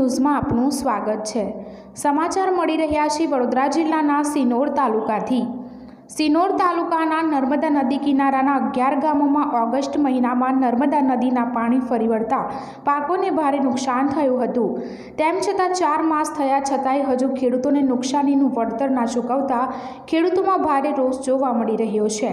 ન્યૂઝમાં આપનું સ્વાગત છે. સમાચાર મળી રહ્યા છે વડોદરા જિલ્લાના સિનોર તાલુકાથી. સિનોર તાલુકાના નર્મદા નદી કિનારાના અગિયાર ગામોમાં ઓગસ્ટ મહિનામાં નર્મદા નદીના પાણી ફરી વળતા પાકોને ભારે નુકસાન થયું હતું. તેમ છતાં ચાર માસ થયા છતાંય હજુ ખેડૂતોને નુકસાનીનું વળતર ના ચૂકવતા ખેડૂતોમાં ભારે રોષ જોવા મળી રહ્યો છે.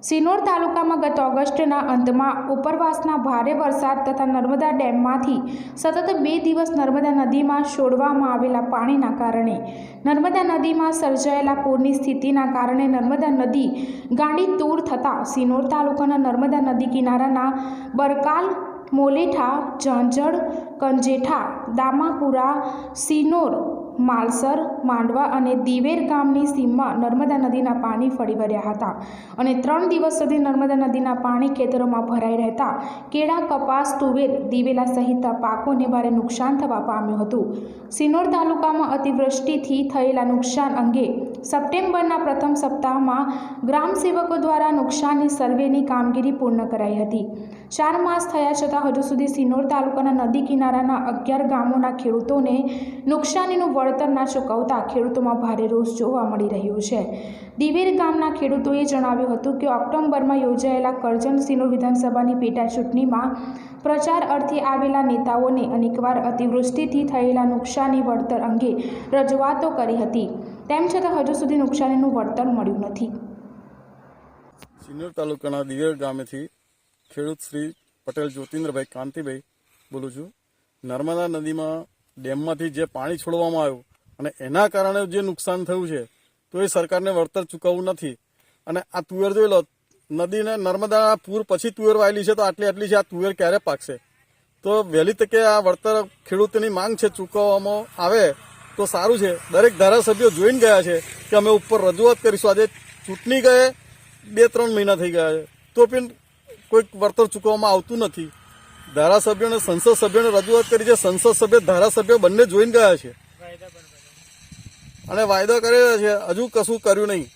સિનોર તાલુકામાં ગત ઓગસ્ટના અંતમાં ઉપરવાસના ભારે વરસાદ તથા નર્મદા ડેમમાંથી સતત બે દિવસ નર્મદા નદીમાં છોડવામાં આવેલા પાણીના કારણે નર્મદા નદીમાં સર્જાયેલા પૂરની સ્થિતિના કારણે નર્મદા નદી ગાંડી તૂર થતાં સિનોર તાલુકાના નર્મદા નદી કિનારાના બરકાલ મોલેઠા ઝાંઝડ કંજેઠા, દામાપુરા, સિનોર, માલસર, માંડવા અને દિવેર ગામની સીમમાં નર્મદા નદીના પાણી ફરી વળ્યા હતા અને ત્રણ દિવસ સુધી નર્મદા નદીના પાણી ખેતરોમાં ભરાઈ રહેતા કેળા, કપાસ, તુવેર, દિવેલા સહિત પાકોને ભારે નુકસાન થવા પામ્યું હતું. સિનોર તાલુકામાં અતિવૃષ્ટિથી થયેલા નુકસાન અંગે સપ્ટેમ્બરના પ્રથમ સપ્તાહમાં ગ્રામ સેવકો દ્વારા નુકસાનની સર્વેની કામગીરી પૂર્ણ કરાઈ હતી. ચાર માસ થયા છતાં હજુ સુધી સિનોર તાલુકાના નદી કિનારાના અગિયાર ગામોના ખેડૂતોને નુકસાનીનું વળતર ના ચૂકવતા ખેડૂતોમાં ભારે રોષ જોવા મળી રહ્યો છે. દિવેર ગામના ખેડૂતોએ જણાવ્યું હતું કે ઓક્ટોબરમાં યોજાયેલા કરજણ સિનોર વિધાનસભાની પેટા ચૂંટણીમાં પ્રચાર અર્થે આવેલા નેતાઓને અનેકવાર અતિવૃષ્ટિથી થયેલા નુકસાની વળતર અંગે રજૂઆતો કરી હતી. તેમ છતાં હજુ સુધી નુકસાનીનું વળતર મળ્યું નથી. સિન્નર તાલુકાના દિવેર ગામેથી ખેડૂત શ્રી પટેલ જ્યોતિન્દ્રભાઈ કાંતિભાઈ બોલું છું. નર્મદા નદીમાં ડેમમાંથી જે પાણી છોડવામાં આવ્યું અને એના કારણે જે નુકસાન થયું છે, તો એ સરકારને વળતર ચૂકવવું નથી. અને આ તુવેર જોઈ લો, નદીને નર્મદા પૂર પછી તુવેર વાયેલી છે, તો આટલી આટલી છે, આ તુવેર ક્યારે પાકશે? તો વહેલી તકે આ વળતર ખેડૂતની માંગ છે, ચૂકવવામાં આવે તો સારું છે. દરેક ધારાસભ્યો જોઈને ગયા છે કે અમે ઉપર રજૂઆત કરીશું. આજે ચૂંટણી ગયે, બે, ત્રણ મહિના થઈ ગયા છે. તો પણ કોઈક વળતર ચૂકવવામાં આવતું નથી. ધારાસભ્યોને, સંસદ સભ્યોને રજૂઆત કરી છે. સંસદ સભ્ય, ધારાસભ્ય બંને જોઈને ગયા છે. અને વાયદો કરેલા છે. હજુ કશું કર્યું નહીં.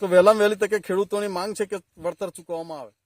તો વહેલામાં વહેલી તકે ખેડૂતોની માંગ છે કે વળતર ચૂકવવામાં આવે.